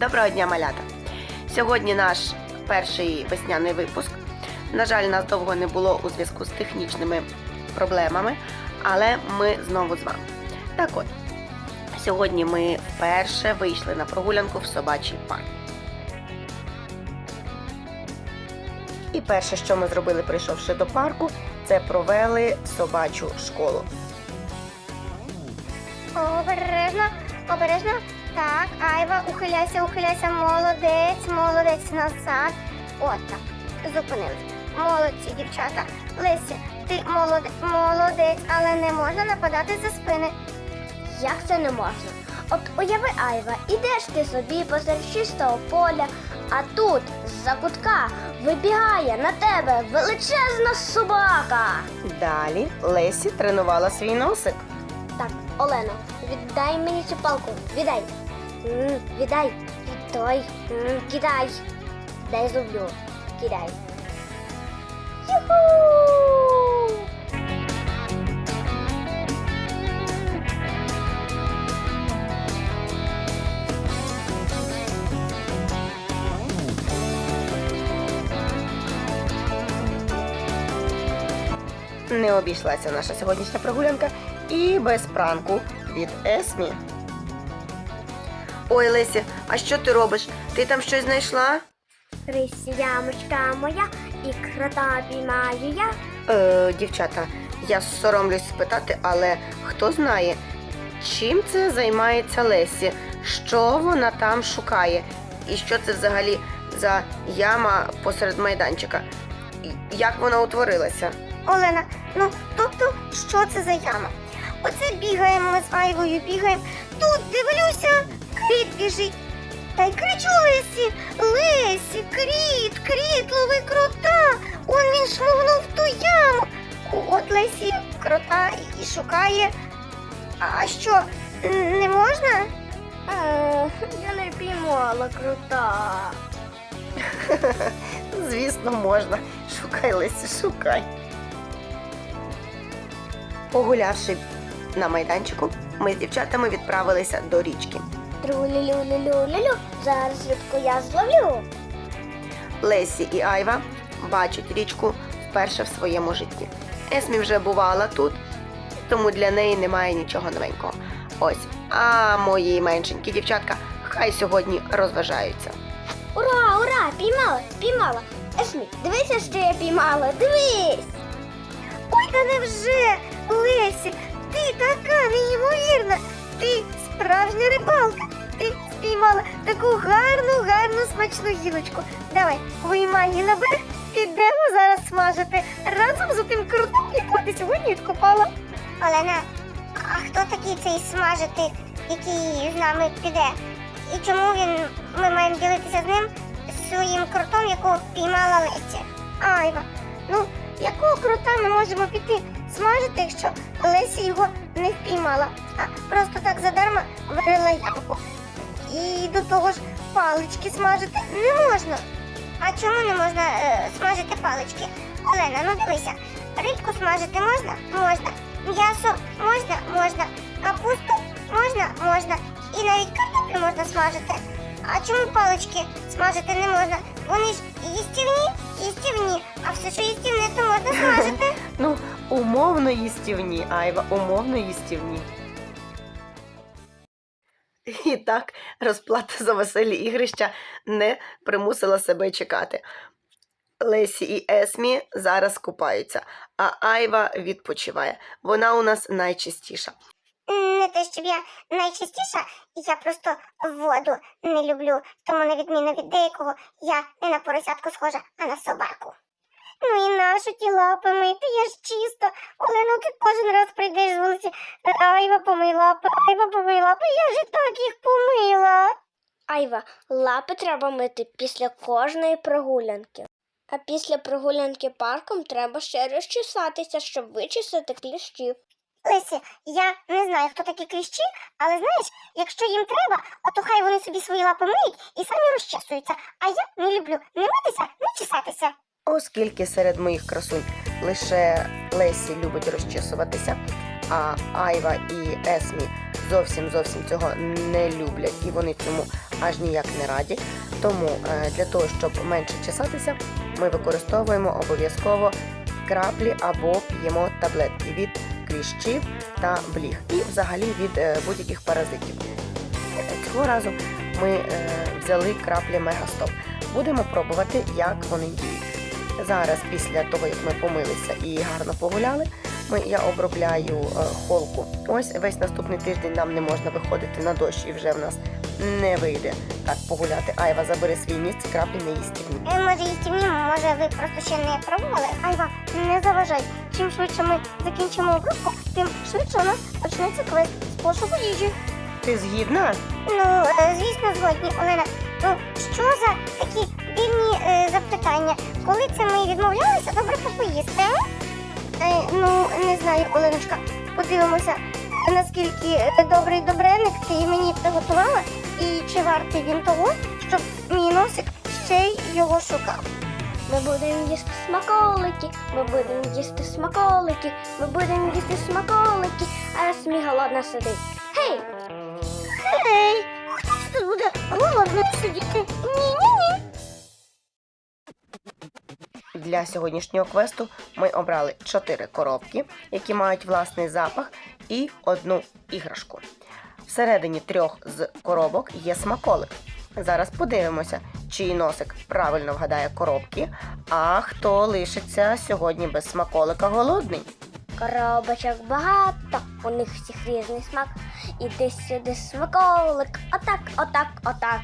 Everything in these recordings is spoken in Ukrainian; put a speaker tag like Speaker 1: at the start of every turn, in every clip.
Speaker 1: Доброго дня, малята! Сьогодні наш перший весняний випуск. На жаль, нас довго не було у зв'язку з технічними проблемами, але ми знову з вами. Так от, сьогодні ми вперше вийшли на прогулянку в собачий парк. І перше, що ми зробили, прийшовши до парку, це провели собачу школу.
Speaker 2: Обережно, обережно. Так, Айва, ухиляйся, ухиляйся. Молодець, молодець назад. От так. Зупинились. Молодці, дівчата. Лесі, ти молоде... молодець, але не можна нападати за спини. Як це не можна? От уяви, Айва, ідеш ти собі посеред чистого поля, а тут з-за кутка вибігає на тебе величезна собака.
Speaker 1: Далі Лесі тренувала свій носик.
Speaker 2: Так, Олено, віддай мені цю палку. Віддай. М, віддай. Віддай. М, кидай. Дай зублю. Кидай. Юху!
Speaker 1: Не обійшлася наша сьогоднішня прогулянка і без пранку від Есмі. Ой, Лесі, а що ти робиш? Ти там щось знайшла?
Speaker 2: Рись ямочка моя і крота піймаю я.
Speaker 1: Е, дівчата, я соромлюсь спитати, але хто знає, чим це займається Лесі? Що вона там шукає? І що це взагалі за яма посеред майданчика? Як вона утворилася?
Speaker 2: Олена, ну тобто, що це за яма? Оце бігаємо ми з Айвою, бігаємо. Тут дивлюся, кріт біжить. Та й кричу Лесі, Лесі, кріт, кріт, лови крота. Он він шмугнув ту яму. От Лесі крота і шукає. А що, не можна? я не піймала крота.
Speaker 1: Звісно, можна. Шукай, Лесі, шукай. Погулявши на майданчику, ми з дівчатами відправилися до річки.
Speaker 2: Тру-лю-лю-лю-лю-лю, зараз рибку я зловлю.
Speaker 1: Лесі і Айва бачать річку вперше в своєму житті. Есмі вже бувала тут, тому для неї немає нічого новенького. Ось, а мої меншенькі дівчатка хай сьогодні розважаються.
Speaker 2: Ура, ура! Піймала, піймала. Есмі, дивися, що я піймала, дивись. Ой, та невже, Лесі, ти така неймовірна. Ти справжня рибалка. Ти спіймала таку гарну, гарну смачну гілочку. Давай, виймай її на берег, підемо зараз смажити разом з тим крутом, якого ти сьогодні відкопала. Олена, а хто такий цей смажити, який з нами піде? І чому він ми маємо ділитися з ним своїм крутом, якого впіймала Леся? Айва, ну якого крута ми можемо піти смажити, якщо Леся його не впіймала, а просто так задарма варила ямку. І до того ж палички смажити не можна. А чому не можна е, смажити палички? Олена, ну дивися, рибку смажити можна? Можна. М'ясо можна? Можна. Капусту можна? Можна. І навіть картоплю можна смажити. А чому палички смажити не можна? Вони ж їстівні, їстівні, а все, що їстівне, то можна смажити.
Speaker 1: Умовно їстівні, Айва, умовно їстівні. І так розплата за веселі ігрища не примусила себе чекати. Лесі і Есмі зараз купаються, а Айва відпочиває. Вона у нас найчистіша.
Speaker 2: Не те, щоб я найчастіша, я просто воду не люблю, тому на відміну від деякого, я не на поросятку схожа, а на собаку. Ну і нашу ті лапи мити, я ж чисто. Олено, ти кожен раз прийдеш з вулиці. Айва помий лапи, Айва помий лапи, я ж і так їх помила. Айва, лапи треба мити після кожної прогулянки. А після прогулянки парком треба ще розчесатися, щоб вичистити кліщів. Лесі, я не знаю, хто такі кліщі, але знаєш, якщо їм треба, ото хай вони собі свої лапи миють і самі розчесуються. А я не люблю не митися, не чесатися.
Speaker 1: Оскільки серед моїх красунь лише Лесі любить розчесуватися, а Айва і Есмі зовсім зовсім цього не люблять, і вони цьому аж ніяк не раді. Тому е, для того, щоб менше чесатися, ми використовуємо обов'язково краплі або п'ємо таблетки від кліщів та бліг і взагалі від е, будь-яких паразитів. Е, Цього разу ми взяли краплі Мегастоп. Будемо пробувати, як вони діють. Зараз, після того, як ми помилися і гарно погуляли, ми, я обробляю е, холку. Ось весь наступний тиждень нам не можна виходити на дощ і вже в нас не вийде так погуляти. Айва, забери свій ніс, ці краплі не їстівні.
Speaker 2: Може, їстівні, може, ви просто ще не пробували? Айва, не заважай. Чим швидше ми закінчимо обробку, тим швидше у нас почнеться квест з пошуку їжі.
Speaker 1: Ти згідна?
Speaker 2: Ну, е, звісно, згодні, Олена. Ну, що за такі дивні запитання? Коли це ми відмовлялися, добре поїсти? Е, ну, не знаю, Оленочка, подивимося, наскільки е, добрий добреник ти мені приготувала, і чи вартий він того, щоб мій носик ще й його шукав. Ми будемо їсти смаколики, ми будемо їсти смаколики, ми будемо їсти смаколики, а я смі голодна сидить. Гей! Гей! Хто тут буде голодно сидіти? Ні-ні-ні.
Speaker 1: Для сьогоднішнього квесту ми обрали 4 коробки, які мають власний запах, і одну іграшку. Всередині трьох з коробок є смаколик. Зараз подивимося, чий носик правильно вгадає коробки, а хто лишиться сьогодні без смаколика голодний.
Speaker 2: Коробочок багато, у них всіх різний смак. Іди сюди смаколик. Отак, отак, отак.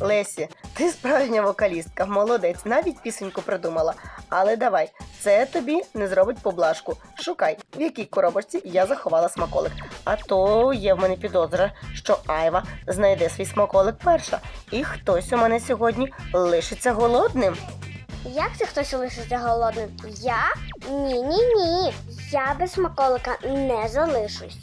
Speaker 1: Лесі, ти справжня вокалістка, молодець, навіть пісеньку придумала. Але давай, це тобі не зробить поблажку. Шукай, в якій коробочці я заховала смаколик. А то є в мене підозра, що Айва знайде свій смаколик перша, і хтось у мене сьогодні лишиться голодним.
Speaker 2: Як це хтось лишиться голодним? Я? Ні, ні, ні. Я без смаколика не залишусь.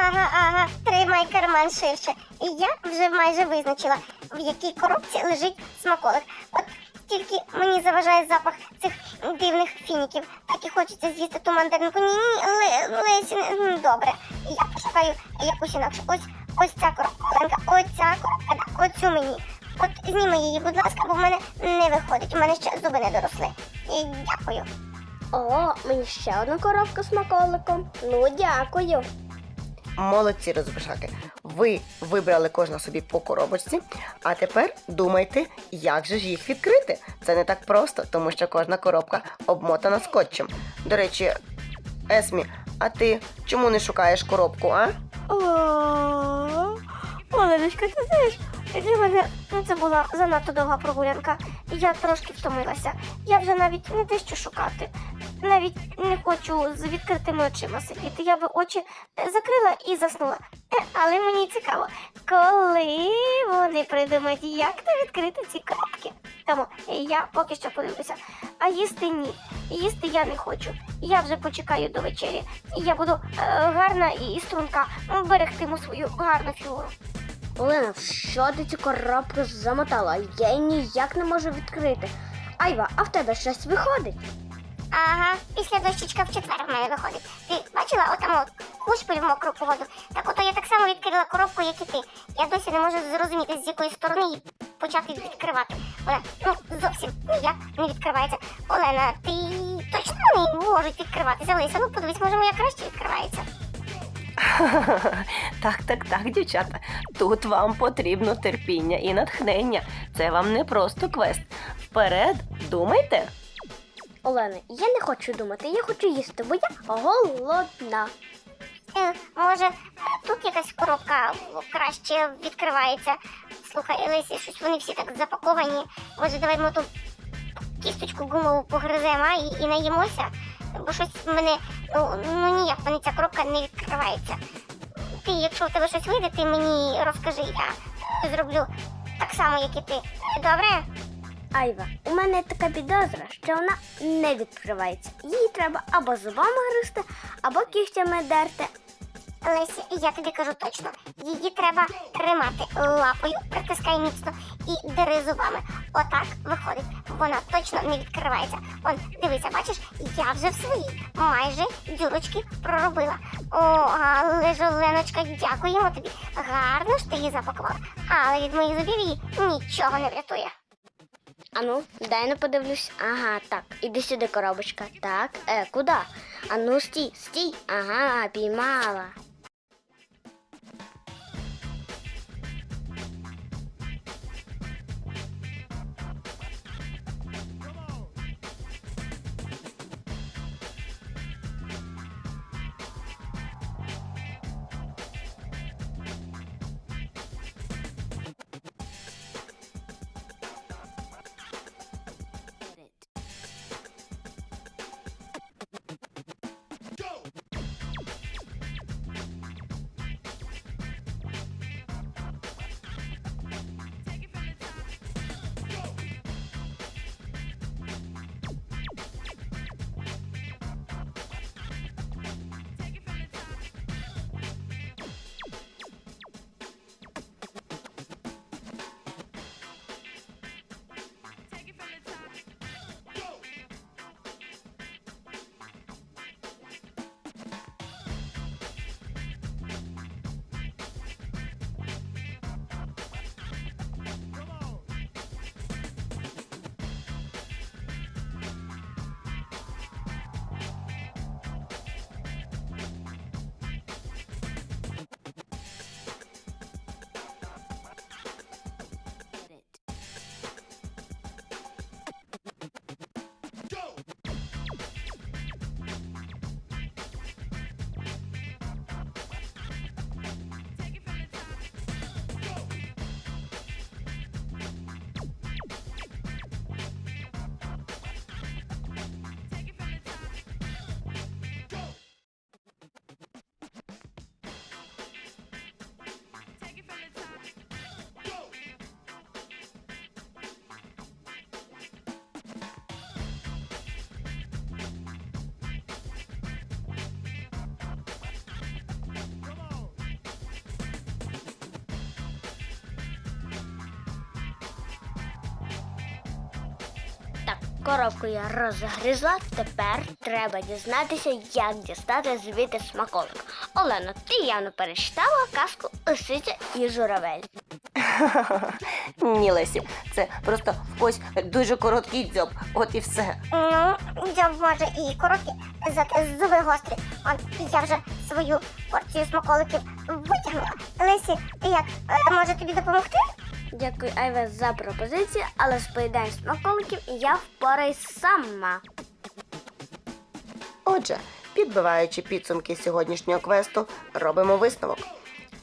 Speaker 2: Ага, ага, тримай карман ширше. І я вже майже визначила, в якій коробці лежить смаколик. От тільки мені заважає запах цих дивних фініків. Так і хочеться з'їсти ту мандаринку. Ні, ні, Ле- Лесі, добре. Я пошукаю якусь інакшу. Ось ось ця коробка, ось ця коробка, оцю мені. От зніми її, будь ласка, бо в мене не виходить. У мене ще зуби не доросли. І дякую. О, мені ще одна коробка з смаколиком. Ну, дякую.
Speaker 1: Молодці розбишаки. Ви вибрали кожна собі по коробочці, а тепер думайте, як же ж їх відкрити. Це не так просто, тому що кожна коробка обмотана скотчем. До речі, Есмі, а ти чому не шукаєш коробку, а?
Speaker 2: О, Оленочка, ти знаєш, для мене ну, це була занадто довга прогулянка. Я трошки втомилася. Я вже навіть не те що шукати. Навіть не хочу з відкритими очима сидіти. Я би очі е, закрила і заснула. Е, Але мені цікаво, коли вони придумають, як то відкрити ці коробки. Тому я поки що подивлюся. А їсти ні. Їсти я не хочу. Я вже почекаю до вечері. Я буду е, гарна і струнка берегтиму свою гарну фігуру.
Speaker 3: Олена, що ти цю коробку замотала? Я її ніяк не можу відкрити. Айва, а в тебе щось виходить?
Speaker 2: Ага, після дощечка в четвер в мене виходить. Ти бачила отам от кушпель в мокру погоду? Так ото я так само відкрила коробку, як і ти. Я досі не можу зрозуміти, з якої сторони її почати відкривати. Вона ну зовсім ніяк не відкривається. Олена, ти точно не можуть відкриватися. Лися, ну подивись, може моя краще відкривається.
Speaker 1: Так, так, так, дівчата. Тут вам потрібно терпіння і натхнення. Це вам не просто квест. Вперед, думайте.
Speaker 3: Олена, я не хочу думати, я хочу їсти, бо я голодна.
Speaker 2: Е, може, тут якась коробка краще відкривається. Слухай, Лесі, щось вони всі так запаковані. Може, давай ми ту кісточку гумову погриземо і, і наїмося. Бо щось в мене ну, ніяк мене ця коробка не відкривається. Ти, якщо в тебе щось вийде, ти мені розкажи, я зроблю так само, як і ти. Добре?
Speaker 3: Айва, у мене така підозра, що вона не відкривається. Її треба або зубами гризти, або кігтями дерти.
Speaker 2: Лесі, я тобі кажу точно. Її треба тримати лапою, притискай міцно і дери зубами. Отак виходить. Вона точно не відкривається. Он, дивися, бачиш, я вже в своїй майже дюрочки проробила. О, але ж, Оленочка, дякуємо тобі. Гарно ж ти її запакувала. Але від моїх зубів її нічого не врятує.
Speaker 3: Ану, дай не подивлюсь. Ага, так. Іди сюди, коробочка. Так, е, куди? Ану, стій, стій. Ага, піймала. Коробку я розгризла. Тепер треба дізнатися, як дістати звідти смаколик. Олена, ти явно перечитала казку Лисиця і журавель.
Speaker 1: Ні, Лесі, це просто в когось дуже короткий дзьоб, от і все.
Speaker 2: Ну, дзьоб може і короткий, зате зуби гострі. Он, я вже свою порцію смаколиків витягнула. Лесі, ти як, е, може тобі допомогти?
Speaker 3: Дякую, Айве, за пропозицію, але з поїданням смаколиків я впораюсь сама.
Speaker 1: Отже, підбиваючи підсумки сьогоднішнього квесту, робимо висновок.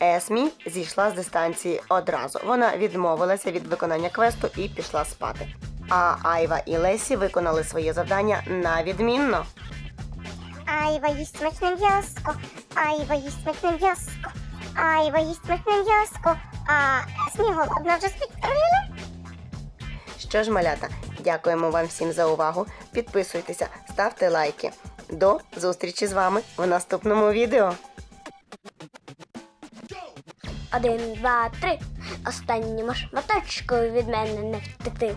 Speaker 1: Есмі зійшла з дистанції одразу. Вона відмовилася від виконання квесту і пішла спати. А Айва і Лесі виконали своє завдання на відмінно.
Speaker 2: Айва їсть смачне м'яско, Айва їсть смачне м'яско, Айва їсть смачне м'яско, а Есмі одна вже спить. Правильно?
Speaker 1: Що ж, малята, дякуємо вам всім за увагу. Підписуйтеся, ставте лайки. До зустрічі з вами в наступному відео.
Speaker 3: Один, два, три. Останньому шматочку від мене не втекти.